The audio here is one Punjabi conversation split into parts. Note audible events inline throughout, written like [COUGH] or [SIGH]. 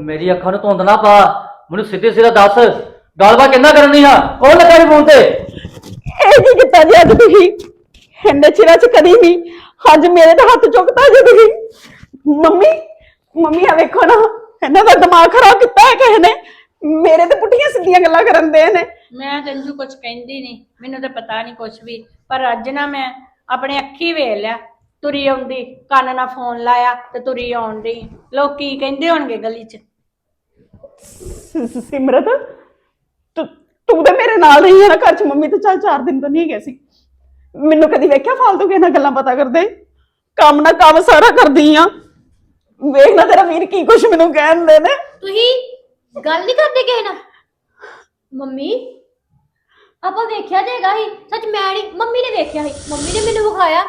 ਮੇਰੀ ਅੱਖਾਂ ਨੂੰ ਧੁੰਦ ਨਾ ਪਾ। ਮੈਨੂੰ ਸਿੱਧੇ ਸਿੱਧਾ ਦੱਸ ਗੱਲਬਾਤ ਕਿੰਨਾ ਕਰਨੀ ਆ? ਕੌਣ ਲੱਗਾ ਸੀ ਫੋਨ ਤੇ? ਇਹ ਕੀ ਕੀਤਾ ਜੀ ਅੱਜ ਤੁਸੀਂ? ਇੰਨੇ ਚਿਰਾਂ ਚ ਕਦੀ ਨਹੀਂ ਅੱਜ ਮੇਰੇ ਤੇ ਹੱਥ ਚੁੱਕਦਾ ਜੀ ਤੁਸੀਂ। ਮੰਮੀ ਮੰਮੀ ਆ ਵੇਖੋ ਨਾ ਇਹਨਾਂ ਦਾ ਦਿਮਾਗ ਖਰਾਬ ਕੀਤਾ ਹੈ ਕਿਸੇ ਨੇ। ਮੇਰੇ ਤੇ ਪੁੱਠੀਆਂ ਸਿੱਧੀਆਂ ਗੱਲਾਂ ਕਰਨ ਦੇ ਨੇ। ਮੈਂ ਤੈਨੂੰ ਕੁਝ ਕਹਿੰਦੀ ਨਹੀਂ ਮੈਨੂੰ ਤਾਂ ਪਤਾ ਨਹੀਂ ਕੁਝ ਵੀ। ਪਰ ਅੱਜ ਨਾ ਮੈਂ ਆਪਣੇ ਅੱਖੀ ਵੇਖ ਲਿਆ ਤੁਰੀ ਆਉਂਦੀ ਕੰਨ ਨਾਲ ਫੋਨ ਲਾਇਆ ਤੇ ਤੁਰੀ ਆਉਂਦੀ। ਲੋਕ ਕੀ ਕਹਿੰਦੇ ਹੋਣਗੇ ਗਲੀ 'ਚ? ਸ- ਸ- ਸਿਮਰਤ, ਤੂੰ ਤੂੰ ਤੇ ਮੇਰੇ ਨਾਲ ਰਹੀ ਹੈ ਨਾ ਘਰ ਚ, ਮੰਮੀ ਤੇ ਚੱਲ ਚਾਰ ਦਿਨ ਤੋਂ ਨਹੀਂ ਗਏ ਸੀ। ਮੈਨੂੰ ਕਦੀ ਵੇਖਿਆ ਫਾਲਤੂ ਕਿਸੇ ਨਾਲ ਗੱਲਾਂ ਪਤਾ ਕਰਦੇ? ਕੰਮ ਨਾ ਕੰਮ ਸਾਰਾ ਕਰਦੀ ਆ। ਵੇਖ ਨਾ ਤੇਰਾ ਵੀਰ ਕੀ ਕੁਛ ਮੈਨੂੰ ਕਹਿੰਦੇ ਨੇ। ਤੁਸੀਂ ਗੱਲ ਨਹੀਂ ਕਰਦੇ ਕਿਸੇ ਨਾਲ? ਮੰਮੀ, ਆਪਾਂ ਵੇਖਿਆ ਜੇਗਾ ਹੀ ਸੱਚ ਮੈਂ ਨਹੀਂ ਮੰਮੀ ਨੇ ਵੇਖਿਆ ਸੀ। ਮੰਮੀ ਨੇ ਮੈਨੂੰ ਵਿਖਾਇਆ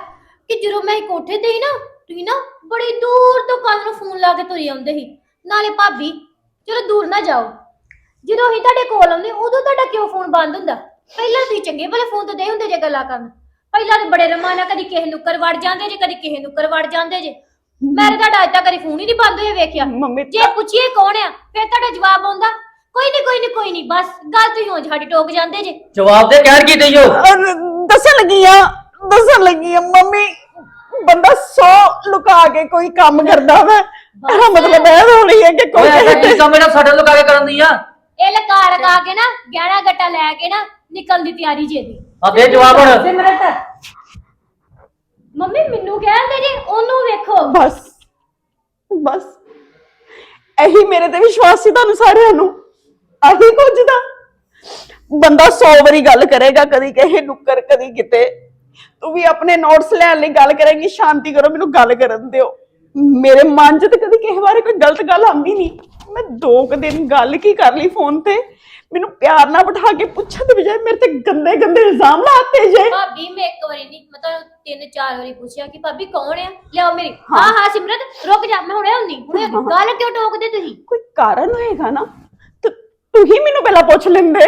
ਕਿ ਜਦੋਂ ਮੈਂ ਕੋਠੇ ਤੇ ਸੀ ਨਾ, ਤੁਸੀਂ ਨਾ ਬੜੀ ਦੂਰ ਤੋਂ ਕੱਲ ਨੂੰ ਫੋਨ ਲਾ ਕੇ ਤੁਰੇ ਆਉਂਦੇ ਸੀ। ਨਾਲੇ ਭਾਬੀ ਚਲੋ ਦੂਰ ਨਾ ਜਾਓ। ਜਦੋਂ ਅਸੀਂ ਤੁਹਾਡੇ ਕੋਲ ਆਉਂਦੇ ਉਦੋਂ ਤੁਹਾਡਾ ਕਿਉਂ ਫੋਨ ਬੰਦ ਹੁੰਦਾ? ਪਹਿਲਾਂ ਤੁਸੀਂ ਚੰਗੇ ਭਲੇ ਫੋਨ ਤੇ ਦੇ ਹੁੰਦੇ ਜੇ ਗੱਲਾਂ ਕਰਨ। ਪਹਿਲਾਂ ਤੇ ਬੜੇ ਰਮਾਨਾ ਕਦੀ ਕਿਸੇ ਨੂੰ ਕਰਵੜ ਜਾਂਦੇ ਜੇ ਕਦੀ ਕਿਸੇ ਨੂੰ ਕਰਵੜ ਜਾਂਦੇ ਜੇ। ਮੈਂ ਤਾਂ ਤੁਹਾਡਾ ਅੱਜ ਤੱਕ ਕਦੀ ਫੋਨ ਹੀ ਨਹੀਂ ਬੰਦ ਹੋਇਆ ਵੇਖਿਆ। ਮੰਮੀ ਜੇ ਪੁੱਛੀਏ ਕੌਣ ਆ ਫਿਰ ਤੁਹਾਡਾ ਜਵਾਬ ਆਉਂਦਾ। ਕੋਈ ਨਹੀਂ ਕੋਈ ਨਹੀਂ ਕੋਈ ਨਹੀਂ ਬਸ ਗੱਲ ਤੁਸੀਂ ਹੋ ਸਾਡੀ ਟੋਕ ਜਾਂਦੇ ਜੇ। ਜਵਾਬ ਦੇ ਕਹਿਣ ਕੀ ਦਈਓ ਅਹ ਦੱਸਣ ਲੱਗੀ ਆ ਦੱਸਣ ਲੱਗੀ ਆ ਮੰਮੀ। ਬੰਦਾ ਸੌ ਲੁਕਾ ਕੇ ਕੋਈ ਕੰਮ ਕਰਦਾ ਵਾ। ਇਹਦਾ ਮਤਲਬ ਇਹ ਥੋੜੀ ਹੈ ਕਿ ਕੋਈ ਐਸਾ ਕਿਸੇ ਕੀ ਸਾਡੇ ਲੁਕਾ ਕੇ ਕਰਨ ਦੀ ਆ। ਇਹ ਲਗਾ ਲਗਾ ਕੇ ਨਾ ਗਹਿਣਾ ਗੱਟਾ ਲੈ ਕੇ ਨਾ ਨਿਕਲਣ ਦੀ ਤਿਆਰੀ ਜੇ ਦੀ। ਆ ਦੇ ਜਵਾਬ। ਹੁਣ ਸਿਮਰਤ ਮੰਮੀ ਮੈਨੂੰ ਕਹਿੰਦੇ ਜੇ ਉਹਨੂੰ ਵੇਖੋ। ਬਸ। ਬਸ। ਇਹੀ ਮੇਰੇ ਤੇ ਵਿਸ਼ਵਾਸ ਸੀ ਤੁਹਾਨੂੰ ਸਾਰਿਆਂ ਨੂੰ। ਆਹੀ ਕੁਝ ਦਾ। ਬੰਦਾ 100 ਵਾਰੀ ਗੱਲ ਕਰੇਗਾ ਕਦੀ ਕਹੇ ਨੁੱਕਰ ਕਦੀ ਕਿਤੇ। ਤੂੰ ਵੀ ਆਪਣੇ ਨੋਟਸ ਲੈਣ ਲਈ ਗੱਲ ਕਰੇਂਗੀ ਸ਼ਾਂਤੀ ਕਰੋ ਮੈਨੂੰ ਗੱਲ ਕਰਨ ਦਿਓ। ਮੇਰੇ ਮਨ 'ਚ ਤੇ ਕਦੀ ਕਿਸੇ ਬਾਰੇ ਕੋਈ ਗਲਤ ਗੱਲ ਆਉਂਦੀ ਨਹੀਂ। ਮੈਂ ਦੋ ਕੁ ਦਿਨ ਗੱਲ ਕੀ ਕਰ ਲਈ ਫੋਨ ਤੇ? ਮੈਨੂੰ ਪਿਆਰ ਨਾਲ ਬਿਠਾ ਕੇ ਪੁੱਛਣ ਦੇ ਬਜਾਏ ਮੇਰੇ ਤੇ ਗੰਦੇ ਗੰਦੇ ਇਲਜ਼ਾਮ ਲਾਤੇ ਜੇ। ਭਾਬੀ ਮੈਂ ਇੱਕ ਵਾਰੀ ਨਹੀਂ ਮਤਲਬ ਤਿੰਨ ਚਾਰ ਵਾਰੀ ਪੁੱਛਿਆ ਕਿ ਭਾਬੀ ਕੌਣ ਆ? ਲਿਆਓ ਮੇਰੀ। ਹਾਂ। ਹਾਂ ਸਿਮਰਤ ਰੁਕ ਜਾ ਮੈਂ ਹੁਣੇ ਹੁੰਨੀ ਹੁਣੇ। ਗੱਲ ਕਿਉਂ ਟੋਕਦੇ ਤੁਸੀਂ? ਕੋਈ ਕਾਰਨ ਹੋਏਗਾ ਨਾ? ਤੇ ਤੂੰ ਹੀ ਮੈਨੂੰ ਪਹਿਲਾਂ ਪੁੱਛ ਲੈਂਦੇ।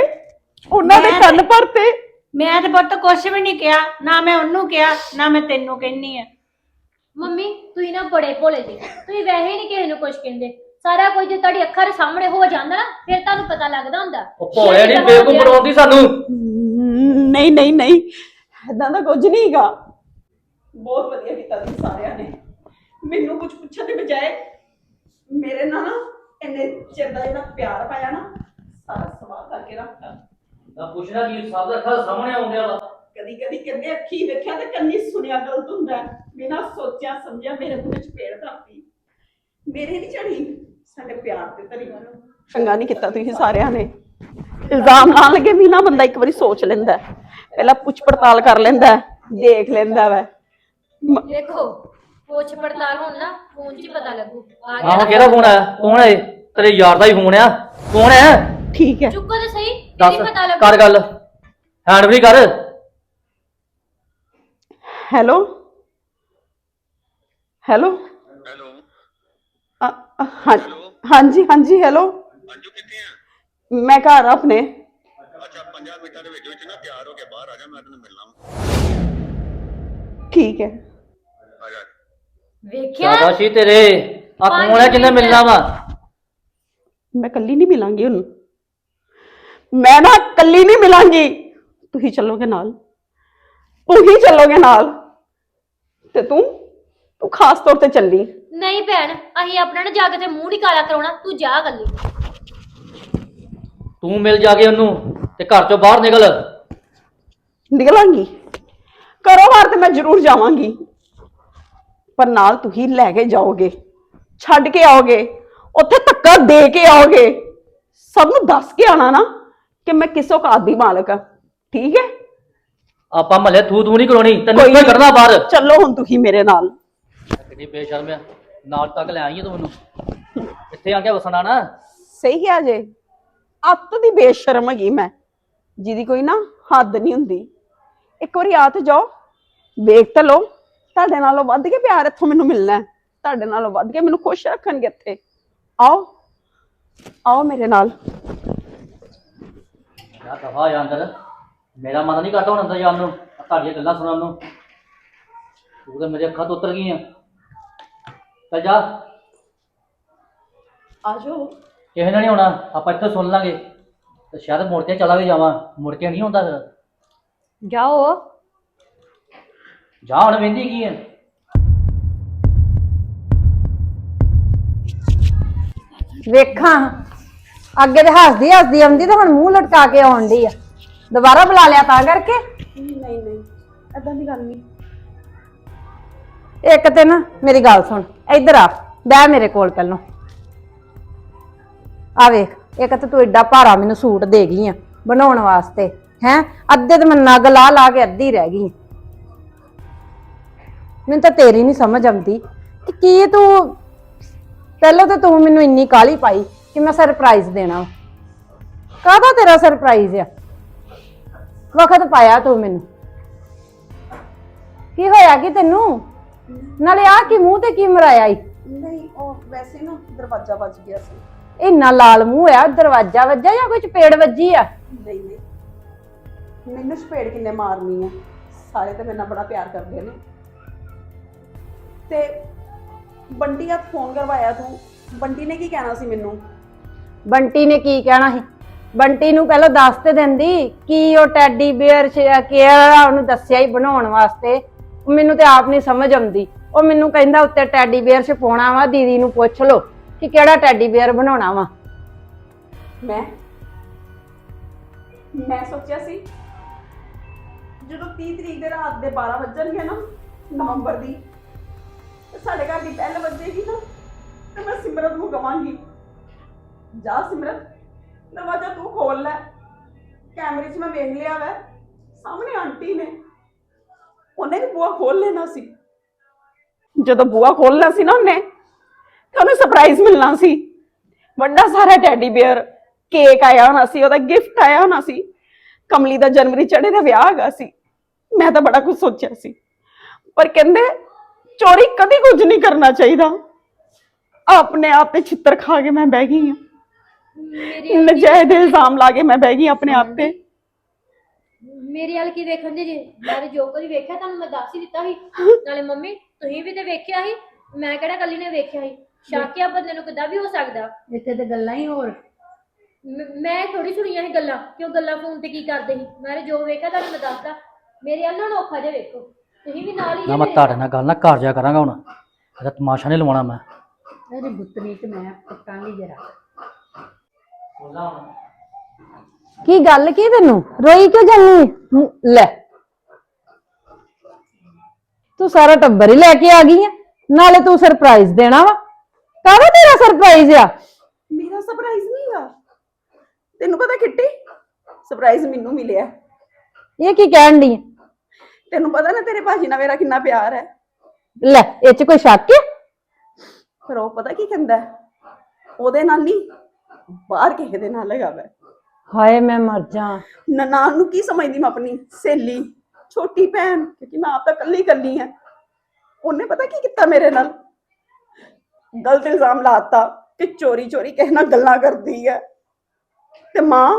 ਉਹਨਾਂ ਦੇ ਮੈਂ ਕੰਨ ਭਰਤੇ ਮੈਂ ਤੇ ਪੁੱਤ ਕੁਝ ਵੀ ਨਹੀਂ ਕਿਹਾ ਨਾ ਮੈਂ ਉਹਨੂੰ ਕਿਹਾ ਨਾ ਮੈਂ ਤੈਨੂੰ ਕਹਿੰਨੀ ਆ। ਮੰਮੀ ਤੁਸੀਂ ਨਾ ਬੜੇ ਭੋਲੇ ਜੀ। ਤੁਸੀਂ ਵੈਸੇ ਹੀ ਨਹੀਂ ਕਿਸੇ ਨੂੰ ਕੁਝ ਕਹਿੰਦੇ। ਸਾਰਾ ਕੁਝ ਜੇ ਤੁਹਾਡੀ ਅੱਖਾਂ ਦੇ ਸਾਹਮਣੇ ਹੋ ਜਾਂਦਾ ਨਾ ਫਿਰ ਤੁਹਾਨੂੰ ਪਤਾ ਲੱਗਦਾ ਹੁੰਦਾ। ਉਹ ਭੋਲੇ ਨਹੀਂ ਬੇਵਕੂਫ ਬਣਾਉਂਦੀ ਸਾਨੂੰ। ਨਹੀਂ ਨਹੀਂ ਨਹੀਂ। ਏਦਾਂ ਦਾ ਕੁਝ ਨਹੀਂਗਾ ਬਹੁਤ ਵਧੀਆ ਕੀਤਾ ਤੁਸੀਂ ਸਾਰਿਆਂ ਨੇ। ਮੈਨੂੰ ਕੁਝ ਪੁੱਛਣ ਦੇ ਬਜਾਏ ਮੇਰੇ ਨਾਲ ਨਾ ਇੰਨੇ ਚਿਰ ਦਾ ਜਿਹੜਾ ਪਿਆਰ ਪਾਇਆ ਨਾ ਸਾਰਾ ਸਵਾਲ ਕਰਕੇ ਰੱਖਤਾ। ਨਾ ਪੁੱਛਣਾ ਕੀ ਸਭ ਦਾ ਅੱਖਾਂ ਸਾਹਮਣੇ ਆਉਂਦਿਆ ਵਾ ਕਦੀ ਕਦੀ ਕੰਨੇ ਅੱਖੀ ਵੇਖਿਆ ਤੇ ਕੰਨੀ ਸੁਣਿਆ ਗਲਤ ਹੁੰਦਾ ਹੈ। ਬਿਨਾਂ ਸੋਚਿਆ ਸਮਝਿਆ ਮੇਰੇ ਮੂੰਹ ਵਿੱਚ ਪੇੜ ਧਰਤੀ। ਮੇਰੇ ਨਹੀਂ ਚੜੀ ਸਾਡੇ ਪਿਆਰ ਤੇ ਧਰੀ। ਚੰਗਾ ਨਹੀਂ ਕੀਤਾ ਤੁਸੀਂ ਸਾਰਿਆਂ ਨੇ। ਇਲਜ਼ਾਮ ਲਾਉਣ ਲੱਗੇ ਵੀ ਨਾ ਬੰਦਾ ਇੱਕ ਵਾਰੀ ਸੋਚ ਲੈਂਦਾ ਹੈ। ਪਹਿਲਾਂ ਪੁੱਛ ਪੜਤਾਲ ਕਰ ਲੈਂਦਾ ਹੈ, ਦੇਖ ਲੈਂਦਾ ਵਾ। ਦੇਖੋ ਪੁੱਛ ਪੜਤਾਲ ਹੋਣ ਨਾ ਫੋਨ 'ਚ ਹੀ ਪਤਾ ਲੱਗੂ। ਆ ਆਹੋ ਕਿਹੜਾ ਫੋਨ ਆ ਕੌਣ ਹੈ? ਤੇਰੇ ਯਾਰ ਦਾ ਹੀ ਫੋਨ ਆ। ਕੌਣ ਹੈ? ਠੀਕ ਹੈ। ਚੁੱਕੋ ਤੇ ਸਹੀ ਦੱਸ ਤੇਰੀ ਪਤਾ ਲੱਗੂ ਕਰ ਗੱਲ। ਹੈਂਡ ਫ੍ਰੀ ਕਰ। ਹੈਲੋ ਹੈਲੋ ਹੈਲੋ ਅ- ਅ- ਹਾਂ- ਹਾਂਜੀ ਹਾਂਜੀ ਹੈਲੋ ਅੰਜੂ ਕਿੱਥੇ ਆ? ਮੈਂ ਘਰ ਆ ਆਪਣੇ। ਅੱਛਾ 5 ਮਿੰਟਾਂ ਦੇ ਵਿੱਚ ਵਿੱਚ ਨਾ ਤਿਆਰ ਹੋ ਕੇ ਬਾਹਰ ਆ ਜਾ ਮੈਂ ਤੈਨੂੰ ਮਿਲਣਾ ਵਾ। ਠੀਕ ਹੈ। ਆ ਜਾ। ਵੇਖਿਆ? ਸ਼ਾਬਾਸ਼ੀ ਤੇਰੇ। ਆ ਕੌਣ ਹੈ ਜਿੰਨੇ ਮਿਲਣਾ ਵਾ? ਮੈਂ ਕੱਲੀ ਨਹੀਂ ਮਿਲਾਂਗੀ ਉਹਨੂੰ। ਮੈਂ ਨਾ ਕੱਲੀ ਨਹੀਂ ਮਿਲਾਂਗੀ। ਤੁਸੀਂ ਚੱਲੋਗੇ ਨਾਲ। ਤੂੰ ਹੀ ਚੱਲੋਗੇ ਨਾਲ। ਤੇ ਤੂੰ ਤੂੰ ਖਾਸ ਤੌਰ ਤੇ ਚੱਲੀ। ਨਹੀਂ ਭੈਣ ਅਸੀਂ ਆਪਣਾ ਨਾ ਜਾ ਕੇ ਤੇ ਮੂੰਹ ਨਹੀਂ ਕਾਲਾ ਕਰਾਉਣਾ ਤੂੰ ਜਾ ਗੱਲੀ ਤੂੰ ਮਿਲ ਜਾ ਕੇ ਉਹਨੂੰ ਤੇ ਘਰ ਚੋਂ ਬਾਹਰ ਨਿਕਲ। ਨਿਕਲਾਂਗੀ। ਕਰੋ ਵਾਰ ਤੇ ਮੈਂ ਜ਼ਰੂਰ ਜਾਵਾਂਗੀ। ਪਰ ਨਾਲ ਤੁਸੀਂ ਲੈ ਕੇ ਜਾਓਗੇ ਛੱਡ ਕੇ ਆਓਗੇ ਉੱਥੇ ਧੱਕਾ ਦੇ ਕੇ ਆਓਗੇ। ਸਭ ਨੂੰ ਦੱਸ ਕੇ ਆਣਾ ਨਾ। ਕਿ ਮੈਂ ਕਿਸ ਔਕਾਤ ਦੀ ਮਾਲਕ ਆ? ਠੀਕ ਹੈ? ਆਪਾਂ ਮਹੱਲੇ ਥੂ ਥੂ ਨਹੀਂ ਕਰਾਉਣੀ ਤੈਨੂੰ ਕੋਈ। ਕਰਨਾ ਬਾਹਰ। ਚੱਲੋ ਹੁਣ ਤੁਸੀਂ ਮੇਰੇ ਨਾਲ। ਕਿੰਨੀ ਬੇਸ਼ਰਮ ਆ ਨਾਲ ਤੱਕ ਲੈ ਆਈ ਆ ਤੂੰ ਮੈਨੂੰ। ਇੱਥੇ ਆ ਕੇ ਵਸਣਾ ਨਾ। ਸਹੀ ਹੈ ਜੇ। ਅੱਤ ਦੀ ਬੇਸ਼ਰਮ ਹੈਗੀ ਮੈਂ ਜਿਹਦੀ ਕੋਈ ਨਾ ਹੱਦ ਨਹੀਂ ਹੁੰਦੀ। ਇੱਕ ਵਾਰੀ ਆ ਤੇ ਜਾਓ ਵੇਖ ਤਾਂ ਲਓ ਤੁਹਾਡੇ ਨਾਲੋਂ ਵੱਧ ਕੇ ਪਿਆਰ ਇੱਥੋਂ ਮੈਨੂੰ ਮਿਲਣਾ ਹੈ। ਤੁਹਾਡੇ ਨਾਲੋਂ ਵੱਧ ਕੇ ਮੈਨੂੰ ਖੁਸ਼ ਰੱਖਣਗੇ ਇੱਥੇ। ਆਓ ਆਓ ਮੇਰੇ ਨਾਲ। ਯਾ ਦਫਾ ਜਾ ਅੰਦਰ। ਮੇਰਾ ਮਨ ਨਹੀਂ ਕਰਦਾ ਹੁਣ ਅੰਦਰ ਜਾਣ ਨੂੰ। ਆਹ ਤੁਹਾਡੀਆਂ ਗੱਲਾਂ ਸੁਣਨ ਨੂੰ। ਤੂੰ ਤਾਂ ਮੇਰੇ ਅੱਖਾਂ ਤੋਂ ਉਤਰ ਗਈਆਂ। ਚੱਲ ਜਾ। ਆ ਜਾਓ ਕਿਸੇ ਨੇ ਨਹੀਂ ਆਉਣਾ। ਆਪਾਂ ਇੱਥੇ ਸੁਣ ਲਾਂਗੇ। ਤੇ ਸ਼ਾਇਦ ਮੁੜ ਕੇ ਚਲਾ ਵੀ ਜਾਵਾਂ। ਮੁੜ ਕੇ ਨਹੀਂ ਆਉਂਦਾ ਫਿਰ। ਜਾਓ। ਜਾ ਹੁਣ ਵੇਂਦੀ ਕੀ ਹੈ ਵੇਖਾਂ। ਅੱਗੇ ਤੇ ਹੱਸਦੀ ਹੱਸਦੀ ਆਉਂਦੀ ਤੇ ਹੁਣ ਮੂੰਹ ਲਟਕਾ ਕੇ ਆਉਣ ਡਈ ਆ। ਦੁਬਾਰਾ ਬੁਲਾ ਲਿਆ ਤਾਂ ਕਰਕੇ। ਨਹੀਂ ਨਹੀਂ ਏਦਾਂ ਦੀ ਗੱਲ ਨਹੀਂ। ਇੱਕ ਤੇ ਨਾ ਮੇਰੀ ਗੱਲ ਸੁਣ ਇੱਧਰ ਆ ਬਹਿ ਮੇਰੇ ਕੋਲ ਪਹਿਲੋਂ। ਆ ਵੇਖ ਇੱਕ ਤੇ ਤੂੰ ਏਡਾ ਭਾਰਾ ਮੈਨੂੰ ਸੂਟ ਦੇ ਗਈ ਆ ਬਣਾਉਣ ਵਾਸਤੇ ਹੈ? ਅੱਧੇ ਤੇ ਮੈਂ ਨਗ ਲਾ ਲਾ ਕੇ ਅੱਧੀ ਰਹਿ ਗਈ ਮੈਨੂੰ ਤਾਂ ਤੇਰੀ ਨਹੀਂ ਸਮਝ ਆਉਂਦੀ। ਕਿ ਕੀ ਤੂੰ ਪਹਿਲਾਂ ਤਾਂ ਤੂੰ ਮੈਨੂੰ ਇੰਨੀ ਕਾਲੀ ਪਾਈ। ਕਿ ਮੈਂ ਸਰਪ੍ਰਾਈਜ਼ ਦੇਣਾ। ਕਾਹਦਾ ਤੇਰਾ ਸਰਪ੍ਰਾਈਜ਼ ਆ? ਵਕਤ ਪਾਇਆ ਤੂੰ ਮੈਨੂੰ। ਕੀ ਹੋਇਆ ਕਿ ਤੈਨੂੰ? ਨਾਲੇ ਆ ਕੀ ਮੂੰਹ ਤੇ ਕੀ ਮਰਾਇਆ ਈ? ਨਹੀਂ ਉਹ ਵੈਸੇ ਨਾ ਦਰਵਾਜ਼ਾ ਵੱਜ ਗਿਆ ਸੀ। ਇੰਨਾ ਲਾਲ ਮੂੰਹ ਆ ਦਰਵਾਜ਼ਾ ਵੱਜਾ ਜਾਂ ਕੋਈ ਚਪੇੜ ਵੱਜੀ ਆ? ਨਹੀਂ ਨਹੀਂ। ਮੈਨੂੰ ਚਪੇੜ ਕਿੰਨੇ ਮਾਰਨੀ ਹੈ ਸਾਰੇ ਤੇ ਮੇਰੇ ਨਾਲ ਬੜਾ ਪਿਆਰ ਕਰਦੇ ਨੇ। ਤੇ ਬੰਟੀ ਹੱਥ ਫੋਨ ਕਰਵਾਇਆ ਤੂੰ। ਬੰਟੀ ਨੇ ਕੀ ਕਹਿਣਾ ਸੀ ਮੈਨੂੰ? ਬੰਟੀ ਨੇ ਕੀ ਕਹਿਣਾ ਸੀ? ਬੰਟੀ ਨੂੰ ਪਹਿਲਾਂ ਦੱਸ ਤੇ ਦਿੰਦੀ ਕੀ ਉਹ ਟੈਡੀ ਬੇਅਰ ਕਿਹੜਾ ਉਹਨੂੰ ਦੱਸਿਆ ਹੀ ਬਣਾਉਣ ਵਾਸਤੇ। ਮੈਨੂੰ ਤੇ ਆਪ ਨਹੀਂ ਸਮਝ ਆਉਂਦੀ। ਉਹ ਮੈਨੂੰ ਕਹਿੰਦਾ ਉੱਤੇ ਟੈਡੀ ਬੇਅਰ ਛਪਾਉਣਾ ਵਾ, ਦੀਦੀ ਨੂੰ ਪੁੱਛ ਲਓ ਕਿ ਕਿਹੜਾ ਟੈਡੀ ਬੇਅਰ ਬਣਾਉਣਾ ਵਾ। ਮੈਂ ਮੈਂ ਸੋਚਿਆ ਸੀ, ਜਦੋਂ 30 ਤਰੀਕ ਦੇ ਰਾਤ ਦੇ 12 ਵੱਜਣਗੇ ਨਾ, ਨਵੰਬਰ ਦੀ, ਤੇ ਸਾਡੇ ਘਰ ਦੀ ਬੈਲ ਵੱਜੇਗੀ ਨਾ, ਤੇ ਮੈਂ ਸਿਮਰਤ ਨੂੰ ਕਵਾਂਗੀ। ਜਾ ਸਿਮਰਤ ਦਰਵਾਜ਼ਾ ਤੂੰ ਖੋਲ ਲੈ। ਕੈਮਰੇ 'ਚ ਮੈਂ ਵੇਖ ਲਿਆ ਵੈ, ਸਾਹਮਣੇ ਆਂਟੀ ਨੇ। ਉਹਨੇ ਵੀ ਬੂਹਾ ਖੋਲ ਲੈਣਾ ਸੀ। ਜਦੋਂ ਬੂਆ ਖੋਲਣਾ ਸੀ ਨਾ ਉਹਨੇ, ਤੇ ਉਹਨੂੰ ਸਰਪ੍ਰਾਈਜ਼ ਮਿਲਣਾ ਸੀ। ਵੱਡਾ ਸਾਰਾ ਟੈਡੀ ਬੇਅਰ ਕੇਕ ਆਇਆ ਹੋਣਾ ਸੀ, ਉਹਦਾ ਗਿਫਟ ਆਇਆ ਹੋਣਾ ਸੀ। ਕਮਲੀ ਦਾ ਜਨਵਰੀ ਚੜੇ ਦਾ ਵਿਆਹ ਹੈਗਾ ਸੀ। ਮੈਂ ਤਾਂ ਬੜਾ ਕੁਝ ਸੋਚਿਆ ਸੀ। ਪਰ ਕਹਿੰਦੇ, ਚੋਰੀ ਕਦੀ ਕੁਝ ਨਹੀਂ ਕਰਨਾ ਚਾਹੀਦਾ। ਆਪਣੇ ਆਪ ਤੇ ਛਿੱਤਰ ਖਾ ਕੇ ਮੈਂ ਬਹਿ ਗਈ ਹਾਂ। ਨਜਾਇਜ਼ ਇਲਜ਼ਾਮ ਲਾ ਕੇ ਮੈਂ ਬਹਿ ਗਈ ਆਪਣੇ ਆਪ ਤੇ। ਮੇਰੇ ਵਾਲ ਕੀ ਵੇਖਣ ਦੇ ਜੇ? ਮੈਂ ਜੋ ਕੁਝ ਵੇਖਿਆ ਤੁਹਾਨੂੰ ਮੈਂ ਦੱਸ ਹੀ ਦਿੱਤਾ ਸੀ। ਨਾਲੇ ਮੰਮੀ ਤੁਸੀਂ ਵੀ ਤੇ ਵੇਖਿਆ ਸੀ। ਮੈਂ ਕਿਹੜਾ ਕੱਲੀ ਨੇ ਵੇਖਿਆ ਸੀ? ਸ਼ਾਕਿਆ ਬੰਦੇ ਨੂੰ ਕਿੱਦਾਂ ਵੀ ਹੋ ਸਕਦਾ? ਇੱਥੇ ਤੇ ਗੱਲਾਂ ਹੀ ਹੋਰ। ਮ- ਮੈਂ ਥੋੜੀ ਸੁਣੀਆਂ ਸੀ ਗੱਲਾਂ। ਕਿਉਂ ਗੱਲਾਂ ਫੋਨ ਤੇ ਕੀ ਕਰਦੇ ਸੀ? ਮੈਂ ਜੋ ਵੇਖਿਆ ਤੁਹਾਨੂੰ ਮੈਂ ਦੱਸਦਾ। ਮੇਰੇ ਵੱਲ ਨੂੰ ਔਖਾ ਜੇ ਵੇਖੋ। ਤੁਸੀਂ ਵੀ ਨਾਲ ਹੀ ਨਾ ਮੈਂ ਤੁਹਾਡੇ ਨਾਲ ਗੱਲ ਨਾ ਘਰ ਜਾ ਕਰਾਂਗਾ ਹੁਣ। ਇਹਦਾ ਤਮਾਸ਼ਾ ਨਹੀਂ ਲਵਾਉਣਾ ਮੈਂ। ਇਹਦੀ ਬੁੱਤਨੀ ਤੇ ਮੈਂ ਪੱਕਾਂਗੀ ਜਰਾ। ਕੀ ਗੱਲ ਕੀ ਤੈਨੂੰ? ਰੋਈ ਕਿਉਂ ਜਾਨੀ ਲੈ। ਤੂੰ ਸਾਰਾ ਟੱਬਰ ਹੀ ਲੈ ਕੇ ਆ ਗਈ ਆ। ਨਾਲੇ ਤੂੰ ਸਰਪ੍ਰਾਈਜ਼ ਦੇਣਾ ਵਾ। ਕਾਹਦਾ ਤੇਰਾ ਸਰਪ੍ਰਾਈਜ਼ ਆ? ਮੇਰਾ ਸਰਪ੍ਰਾਈਜ਼ ਨਹੀਂ ਆ। ਤੈਨੂੰ ਪਤਾ ਕਿੱਟੀ? ਸਰਪ੍ਰਾਈਜ਼ ਮੈਨੂੰ ਮਿਲਿਆ। ਇਹ ਕੀ ਕਹਿਣ ਦੀ ਤੈਨੂੰ ਪਤਾ ਨਾ ਤੇਰੇ ਭਾਜੀ ਨਾਲ ਮੇਰਾ ਕਿੰਨਾ ਪਿਆਰ ਹੈ। ਲੈ ਇਹ ਚ ਕੋਈ ਸ਼ੱਕ ਹੈ ਪਰ ਉਹ ਪਤਾ ਕੀ ਕਹਿੰਦਾ? ਹੈ? ਉਹਦੇ ਨਾਲ ਨਹੀਂ ਬਾਹਰ ਕਿਸੇ ਦੇ ਨਾਲ ਹੈਗਾ ਵੈ ਹਾਏ ਮੈਂ ਮਰ ਜਾ। ਨਨਾਣ ਨੂੰ ਕੀ ਸਮਝਦੀ ਮੈਂ ਆਪਣੀ ਸਹੇਲੀ ਛੋਟੀ ਭੈਣ ਕਿਉਂਕਿ ਮੈਂ ਆਪ ਤਾਂ ਕੱਲੀ ਕੱਲੀ ਆ ਉਹਨੇ ਪਤਾ ਕੀ ਕੀਤਾ ਮੇਰੇ ਨਾਲ? ਗਲਤ ਇਲਜ਼ਾਮ ਲਾਤਾ ਕਿ ਚੋਰੀ ਚੋਰੀ ਨਾਲ ਗੱਲਾਂ ਕਰਦੀ ਹੈ। ਤੇ ਮਾਂ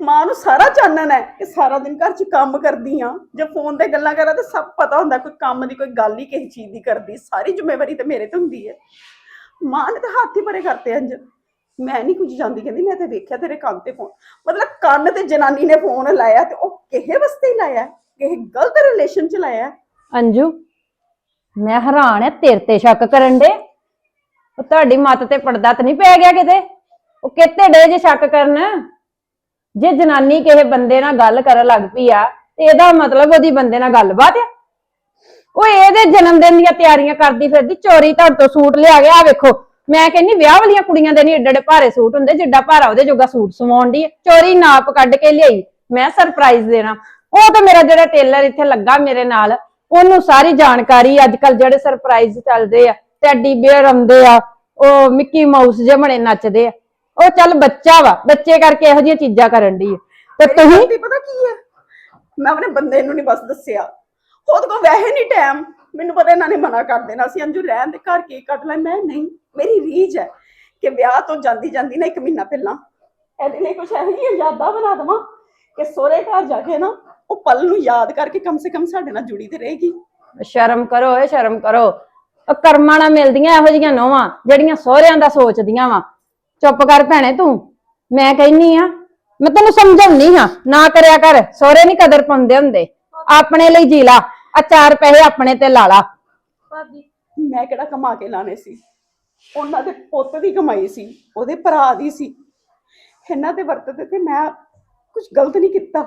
ਮਾਂ ਨੂੰ ਸਾਰਾ ਚਾਨਣ ਹੈ ਕਿ ਸਾਰਾ ਦਿਨ ਘਰ 'ਚ ਕੰਮ ਕਰਦੀ ਆ ਜੇ ਫੋਨ ਤੇ ਗੱਲਾਂ ਕਰਾਂ ਤੇ ਸਭ ਪਤਾ ਹੁੰਦਾ ਕੋਈ ਕੰਮ ਦੀ ਕੋਈ ਗੱਲ ਹੀ ਕਿਸੇ ਚੀਜ਼ ਦੀ ਕਰਦੀ। ਸਾਰੀ ਜ਼ਿੰਮੇਵਾਰੀ ਤੇ ਮੇਰੇ ਤੇ ਹੁੰਦੀ ਹੈ। ਮਾਂ ਨੇ ਤਾਂ ਹੱਥ ਹੀ ਪਰੇ ਕਰਤੇ ਅੰਜ। ਮੈਂ ਨਹੀਂ ਕੁਝ ਜਾਂਦੀ, ਕਹਿੰਦੀ ਮੈਂ ਤੇ ਵੇਖਿਆ ਤੇਰੇ ਕੰਨ ਤੇ ਫੋਨ ਮਤਲਬ ਕੰਨ ਤੇ ਜਨਾਨੀ ਨੇ ਫੋਨ ਲਾਇਆ ਤੇ ਉਹ ਕਿਹੇ ਵਾਸਤੇ ਲਾਇਆ? ਕਿਸੇ ਗਲਤ ਰਿਲੇਸ਼ਨ 'ਚ ਲਾਇਆ? ਅੰਜੂ, ਮੈਂ ਹੈਰਾਨ ਆ, ਤੇਰੇ ਤੇ ਸ਼ੱਕ ਕਰਨ ਦੇ। ਉਹ ਤੁਹਾਡੀ ਮੱਤ ਤੇ ਪਰਦਾ ਤਾਂ ਨਹੀਂ ਪੈ ਗਿਆ ਕਿਤੇ? ਉਹ ਕਿਤੇ ਡੇ ਜੇ ਸ਼ੱਕ ਕਰਨ? ਜੇ ਜਨਾਨੀ ਕਿਸੇ ਬੰਦੇ ਨਾਲ ਗੱਲ ਕਰਨ ਲੱਗ ਪਈ ਆ, ਤੇ ਇਹਦਾ ਮਤਲਬ ਉਹਦੀ ਬੰਦੇ ਨਾਲ ਗੱਲਬਾਤ ਆ? ਉਹ ਇਹਦੇ ਜਨਮ ਦਿਨ ਦੀਆਂ ਤਿਆਰੀਆਂ ਕਰਦੀ ਫਿਰਦੀ, ਚੋਰੀ ਤੁਹਾਡੇ ਤੋਂ ਸੂਟ ਲਿਆ ਗਿਆ ਆ ਵੇਖੋ। ਮੈਂ ਕਹਿੰਨੀ ਵਿਆਹ ਵਾਲੀਆਂ ਕੁੜੀਆਂ ਦੇ ਨਹੀਂ ਏਡੇ ਏਡੇ ਭਾਰੇ ਸੂਟ ਹੁੰਦੇ ਜਿੱਡਾ ਭਾਰਾ ਉਹਦੇ ਜੋਗਾ ਸੂਟ ਸਵਾਉਣ ਦੀ ਚੋਰੀ ਨਾਪ ਕੱਢ ਕੇ ਲਿਆਈ ਮੈਂ ਸਰਪ੍ਰਾਈਜ਼ ਦੇਣਾ। ਉਹ ਤਾਂ ਮੇਰਾ ਜਿਹੜਾ ਟੇਲਰ ਇੱਥੇ ਲੱਗਾ ਮੇਰੇ ਨਾਲ ਉਹਨੂੰ ਸਾਰੀ ਜਾਣਕਾਰੀ ਅੱਜ ਕੱਲ ਜਿਹੜੇ ਸਰਪ੍ਰਾਈਜ਼ ਚੱਲਦੇ ਆ ਟੈਡੀ ਬੇਅਰ ਆਉਂਦੇ ਆ ਉਹ ਮਿੱਕੀ ਮਾਊਸ ਜਿਹੇ ਬਣੇ ਨੱਚਦੇ ਆ। ਉਹ ਚੱਲ ਬੱਚਾ ਵਾ ਬੱਚੇ ਕਰਕੇ ਇਹੋ ਜਿਹੀਆਂ ਚੀਜ਼ਾਂ ਕਰਨ ਦੀ ਤੇ ਤੁਸੀਂ? ਪਤਾ ਕੀ ਹੈ ਮੈਂ ਆਪਣੇ ਬੰਦੇ ਨੂੰ ਨਹੀਂ ਬਸ ਦੱਸਿਆ। ਖੁਦ ਕੋ ਵੈਸੇ ਨਹੀਂ ਟਾਈਮ ਮੈਨੂੰ ਪਤਾ ਇਹਨਾਂ ਨੇ ਮਨਾ ਕਰ ਦੇਣਾ ਸੀ ਅੰਜੂ ਰਹਿਣ ਦੇ ਘਰ ਕੇਕ ਕੱਟ ਲੈ। ਮੈਂ ਨਹੀਂ। ਮੇਰੀ ਰੀਝ ਹੈ ਕਿ ਵਿਆਹ ਤੋਂ ਜਾਂਦੀ ਜਾਂਦੀ ਨਾ ਇੱਕ ਮਹੀਨਾ ਪਹਿਲਾਂ ਇਹਦੇ ਲਈ ਕੁਝ ਇਹੋ ਜਿਹੀਆਂ ਯਾਦਾਂ ਬਣਾ ਦੇਵਾਂ ਕਿ ਸੋਹਰੇ ਘਰ ਜਾ ਕੇ ਨਾ ਉਹ ਪਲ ਨੂੰ ਯਾਦ ਕਰਕੇ ਕਮ ਸੇ ਕਮ ਸਾਡੇ ਨਾਲ ਜੁੜੀ ਤੇ ਰਹੇਗੀ। ਸ਼ਰਮ ਕਰੋ ਏ ਸ਼ਰਮ ਕਰੋ। ਉਹ ਕਰਮਾਂ ਨਾਲ ਮਿਲਦੀਆਂ ਇਹੋ ਜਿਹੀਆਂ ਨੋਵਾਂ ਜਿਹੜੀਆਂ ਸਹੁਰਿਆਂ ਦਾ ਸੋਚਦੀਆਂ ਵਾ। ਚੁੱਪ ਕਰ ਭੈਣੇ ਤੂੰ ਮੈਂ ਕਹਿੰਨੀ ਆ ਮੈਂ ਤੈਨੂੰ ਸਮਝਾਉਣੀ ਹਾਂ ਨਾ ਕਰਿਆ ਕਰ ਸਹੁਰੇ ਨਹੀਂ ਕਦਰ ਪਾਉਂਦੇ ਹੁੰਦੇ। ਆਪਣੇ ਲਈ ਜੀ ਲਾ ਆ ਚਾਰ ਪੈਸੇ ਆਪਣੇ ਤੇ ਲਾ ਲਾ। ਭਾਬੀ। ਮੈਂ ਕਿਹੜਾ ਕਮਾ ਕੇ ਲਾਣੇ ਸੀ? ਉਹਨਾਂ ਦੇ ਪੁੱਤ ਦੀ ਕਮਾਈ ਸੀ ਉਹਦੇ ਭਰਾ ਦੀ ਸੀ। ਇਹਨਾਂ ਤੇ ਵਰਤਦੇ ਤੇ ਮੈਂ ਕੁਝ ਗਲਤ ਨਹੀਂ ਕੀਤਾ।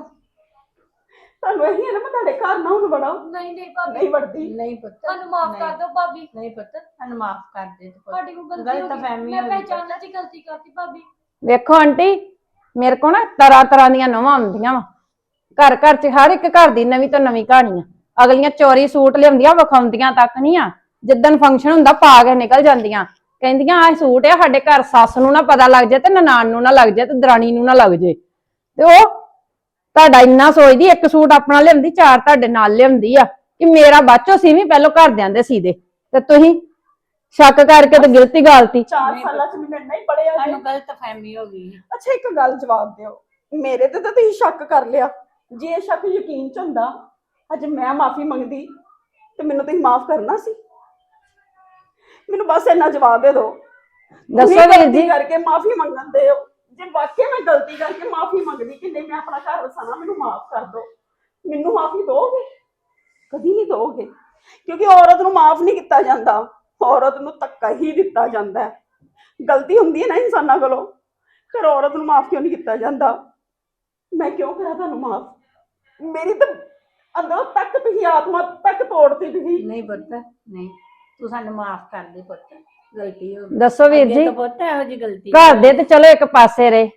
ਤੁਹਾਨੂੰ ਇਹੀ ਹੈ ਨਾ ਮੈਂ ਤੁਹਾਡੇ ਘਰ ਨਾ ਹੁਣ ਵੜਾ ਨਹੀਂ ਨਹੀਂ ਭਾਬੀ। ਨਹੀਂ ਵੜਦੀ ਨਹੀਂ ਪੁੱਤ। ਤੁਹਾਨੂੰ ਮਾਫ। ਕਰ ਦਿਓ ਭਾਬੀ। ਨਹੀਂ ਪੁੱਤ ਸਾਨੂੰ ਮਾਫ ਕਰ ਦੇ ਤੂੰ ਪੁੱਤ। ਤੁਹਾਡੀ ਕੋਲ ਗਲਤੀ ਹੋ ਗਲਤ ਗਈ। ਫਹਿਮੀ ਮੈਂ ਹੋ ਗਈ ਪਹਿਚਾਨਣਾ ਚ ਗਲਤੀ ਕਰਤੀ ਭਾਬੀ। ਵੇਖੋ ਆਂਟੀ ਮੇਰੇ ਕੋਲ ਨਾ ਤਰ੍ਹਾਂ ਤਰ੍ਹਾਂ ਦੀਆਂ ਨੋਵਾਂ ਆਉਂਦੀਆਂ ਵਾ। ਘਰ ਘਰ ਚ ਹਰ ਇੱਕ ਘਰ ਦੀ ਨਵੀਂ ਤੋਂ ਨਵੀਂ ਕਹਾਣੀ ਆ। ਅਗਲੀਆਂ ਚੋਰੀ ਸੂਟ ਲਿਆਉਂਦੀਆਂ ਵਿਖਾਉਂਦੀਆਂ ਤੱਕ ਨਹੀਂ ਆ। ਜਿੱਦਣ ਫੰਕਸ਼ਨ ਹੁੰਦਾ ਪਾ ਕੇ ਨਿਕਲ ਜਾਂਦੀਆਂ। ਕਹਿੰਦੀਆਂ ਆਹ ਸੂਟ ਆ ਸਾਡੇ ਘਰ ਸੱਸ ਨੂੰ ਨਾ ਪਤਾ ਲੱਗ ਜਾਏ ਤੇ ਨਨਾਣ ਨੂੰ ਨਾ ਲੱਗ ਜਾਏ ਤੇ ਦਰਾਣੀ ਨੂੰ ਨਾ ਲੱਗ ਜਾਏ। ਤੇ ਉਹ ਤੁਹਾਡਾ ਇੰਨਾ ਸੋਚਦੀ ਇੱਕ ਸੂਟ ਆਪਣਾ ਲਿਆਉਂਦੀ ਚਾਰ ਤੁਹਾਡੇ ਨਾਲ ਲਿਆਉਂਦੀ ਆ ਕਿ ਮੇਰਾ ਬਾਚੋ ਸੀ ਵੀ ਪਹਿਲਾਂ ਘਰਦਿਆਂ ਦੇ ਸੀ ਦੇ ਤੇ ਤੁਸੀਂ ਸ਼ੱਕ ਕਰਕੇ ਤੇ ਗਿਲਤੀ ਗਾਲਤੀ। 4 ਨਹੀਂ ਸਾਲਾਂ ਚ ਮੈਨੂੰ ਇੰਨਾ ਹੀ ਪੜਿਆ ਜੀ। ਸਾਨੂੰ ਗਲਤ ਫਹਿਮੀ ਹੋ ਗਈ। ਅੱਛਾ ਇੱਕ ਗੱਲ ਜਵਾਬ ਦਿਓ। ਮੇਰੇ ਤੇ ਤਾਂ ਤੁਸੀਂ ਸ਼ੱਕ ਕਰ ਲਿਆ। ਜੇ ਇਹ ਸ਼ੱਕ ਯਕੀਨ ਚ ਹੁੰਦਾ ਅੱਜ ਮੈਂ ਮਾਫੀ ਮੰਗਦੀ ਤੇ ਮੈਨੂੰ ਤੁਸੀਂ ਮਾਫ ਕਰਨਾ ਸੀ। ਮੈਨੂੰ ਬਸ ਇੰਨਾ ਜਵਾਬ ਦੇ ਦਿਓ ਦੱਸੋ ਵੀਰ ਗਲਤੀ ਜੀ। ਕਰਕੇ ਮਾਫੀ ਮੰਗਣ ਦੇ ਹੋ। ਜੇ ਵਾਕਈ ਮੈਂ ਗਲਤੀ ਕਰਕੇ ਮਾਫੀ ਮੰਗਦੀ ਕਿ ਨਹੀਂ ਮੈਂ ਆਪਣਾ ਘਰ ਵਸਾਣਾ ਮੈਨੂੰ ਮਾਫ ਕਰ ਦਿਓ ਮੈਨੂੰ ਮਾਫੀ ਦੋਗੇ? ਕਦੀ ਨਹੀਂ ਦੋਗੇ? ਕਿਉਂਕਿ ਔਰਤ ਨੂੰ ਮਾਫ ਨਹੀਂ ਕੀਤਾ ਜਾਂਦਾ। ਔਰਤ ਨੂੰ ਧੱਕਾ ਹੀ ਦਿੱਤਾ ਜਾਂਦਾ ਹੈ। ਗਲਤੀ ਹੁੰਦੀ ਹੈ ਨਾ ਇਨਸਾਨਾਂ ਕੋਲੋਂ। ਫਿਰ ਔਰਤ ਨੂੰ ਮਾਫ ਕਿਉਂ ਨਹੀਂ ਕੀਤਾ ਜਾਂਦਾ? ਮੈਂ ਕਿਉਂ ਕਰਾਂ ਤੁਹਾਨੂੰ ਮਾਫ? ਮੇਰੀ ਤਾਂ ਅੰਦਰੋਂ ਤੱਕ ਤੁਸੀਂ ਆਤਮਾ ਤੱਕ ਤੋੜਤੀ ਤੁਸੀਂ। ਨਹੀਂ ਪੁੱਤ ਨਹੀਂ। ਤੂੰ ਸਾਨੂੰ ਮਾਫ ਕਰ ਦੇ ਪੁੱਤ ਗਲਤੀ ਹੋ ਗਈ। ਦੱਸੋ ਵੀਰ ਅੱਗੇ ਜੀ ਤੋਂ ਪੁੱਤ ਇਹੋ ਜੀ ਗਲਤੀ ਘਰ ਦੇ ਤੇ ਚਲੋ ਇੱਕ ਪਾਸੇ ਰਹੇ।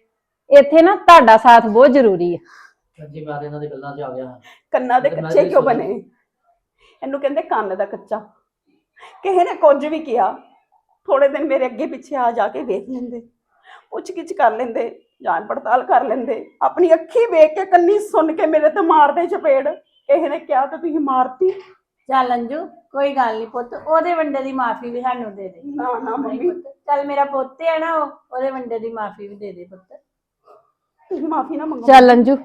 ਇੱਥੇ ਨਾ ਤੁਹਾਡਾ ਸਾਥ ਬਹੁਤ ਜ਼ਰੂਰੀ ਹੈ ਜੀ ਮੈਂ ਤਾਂ ਇਹਨਾਂ ਦੀ ਗੱਲਾਂ 'ਚ ਆ ਗਿਆ। ਹਾਂ ਕੰਨਾਂ ਦੇ ਮੈਂ ਕੱਚੇ ਕਿਉਂ। ਬਣੇ? ਇਹਨੂੰ ਕਹਿੰਦੇ ਕੰਨ ਦਾ ਕੱਚਾ। ਕਿਸੇ ਨੇ ਕੁਝ ਵੀ ਕਿਹਾ ਥੋੜੇ ਦਿਨ ਮੇਰੇ ਅੱਗੇ ਪਿੱਛੇ ਆ ਜਾ ਕੇ ਵੇਖ ਲੈਂਦੇ। ਪੁੱਛ ਗਿੱਛ ਕਰ ਲੈਂਦੇ ਜਾਂਚ ਪੜਤਾਲ ਕਰ ਲੈਂਦੇ। ਆਪਣੀ ਅੱਖੀ ਵੇਖ ਕੇ ਕੰਨੀ ਸੁਣ ਕੇ ਮੇਰੇ ਤੇ ਮਾਰਦੇ ਚਪੇੜ। ਕਿਸੇ ਨੇ ਕਿਹਾ ਤਾਂ ਤੁਸੀਂ ਮਾਰਤੀ। ਚੱਲ ਅੰਜੂ ਕੋਈ ਗੱਲ ਨਹੀਂ ਪੁੱਤ ਉਹਦੇ ਵੰਡੇ ਦੀ ਮਾਫੀ ਵੀ ਸਾਨੂੰ ਦੇ ਦੇ। ਨਾ ਨਾ ਮੰਮੀ। ਪੁੱਤ ਚੱਲ ਮੇਰਾ ਪੁੱਤ ਹੈ ਨਾ ਉਹ ਉਹਦੇ ਵੰਡੇ ਦੀ ਮਾਫੀ ਵੀ ਦੇ ਦੇ ਪੁੱਤ। ਤੁਸੀਂ ਮਾਫੀ ਨਾ ਮੰਗੋ। ਚੱਲ ਅੰਜੂ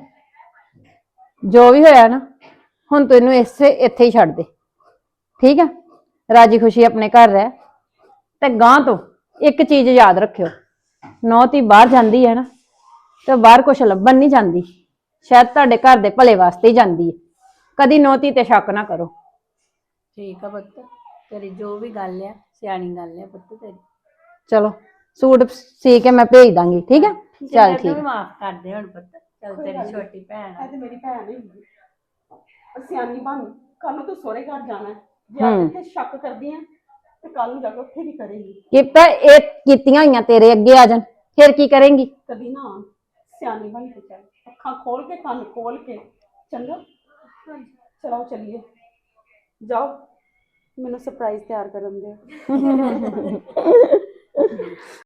ਜੋ ਵੀ ਹੋਇਆ ਨਾ ਹੁਣ ਤੂੰ ਇਹਨੂੰ ਇਸੇ ਇੱਥੇ ਹੀ ਛੱਡ ਦੇ। ਠੀਕ ਆ? ਰਾਜੀ ਖੁਸ਼ੀ ਆਪਣੇ ਘਰ ਰਹਿ। ਤੇ ਗਾਂ ਤੋਂ ਇੱਕ ਚੀਜ਼ ਯਾਦ ਰੱਖਿਓ। ਨੌਤੀ ਬਾਹਰ ਜਾਂਦੀ ਹੈ ਨਾ ਤੇ ਬਾਹਰ ਕੁਛ ਲੱਭਣ ਨਹੀਂ ਜਾਂਦੀ। ਸ਼ਾਇਦ ਤੁਹਾਡੇ ਘਰ ਦੇ ਭਲੇ ਵਾਸਤੇ ਹੀ ਜਾਂਦੀ ਹੈ। ਕਦੀ ਨੌਤੀ ਤੇ ਸ਼ੱਕ ਨਾ ਕਰੋ। ਠੀਕ ਆ ਪੁੱਤ ਤੇਰੀ ਜੋ ਵੀ ਗੱਲ ਆ ਸਿਆਣੀ ਗੱਲ ਆ ਪੁੱਤ ਤੇਰੀ। ਚਲੋ ਸੂਟ ਸੀ ਕੇ ਮੈਂ ਭੇਜ ਦਾਂਗੀ ਠੀਕ ਹੈ ਚੱਲ ਤੈਨੂੰ ਠੀਕ ਵੀ ਮਾਫ ਕਰ ਦੇ ਹੁਣ ਪੁੱਤ। ਚੱਲ ਕੋਈ ਤੇਰੀ ਗੱਲ ਨੀ। ਛੋਟੀ ਭੈਣ ਆ। ਇਹ ਤੇ ਮੇਰੀ ਭੈਣ ਹੈ ਸਿਆਣੀ ਬਣ ਕੱਲ ਨੂੰ ਤੂੰ ਸਹੁਰੇ ਘਰ ਜਾਣਾ ਹੈ। ਜੇ ਹੂੰ। ਅੱਜ ਇੱਥੇ ਸ਼ੱਕ ਕਰਦੀ ਆ ਤੇ ਕੱਲ ਨੂੰ ਜਾ ਕੇ ਉੱਥੇ ਵੀ ਕਰੇਗੀ। ਕਿਪਤਾ ਇਹ ਕੀਤੀਆਂ ਹੋਈਆਂ ਤੇਰੇ ਅੱਗੇ ਆ ਜਾਣ ਫਿਰ ਕੀ ਕਰੇਂਗੀ? ਕਦੀ ਨਾ ਸਿਆਣੀ ਬਣ ਕੇ ਚੱਲ। ਅੱਖਾਂ ਖੋਲ ਕੇ ਕੰਨ ਖੋਲ ਕੇ। ਚੰਗਾ? ਚਲੋ ਚਲੀਏ। ਜਾਓ ਮੈਨੂੰ ਸਰਪ੍ਰਾਈਜ਼ ਤਿਆਰ ਕਰਨ ਦਿਓ। [LAUGHS]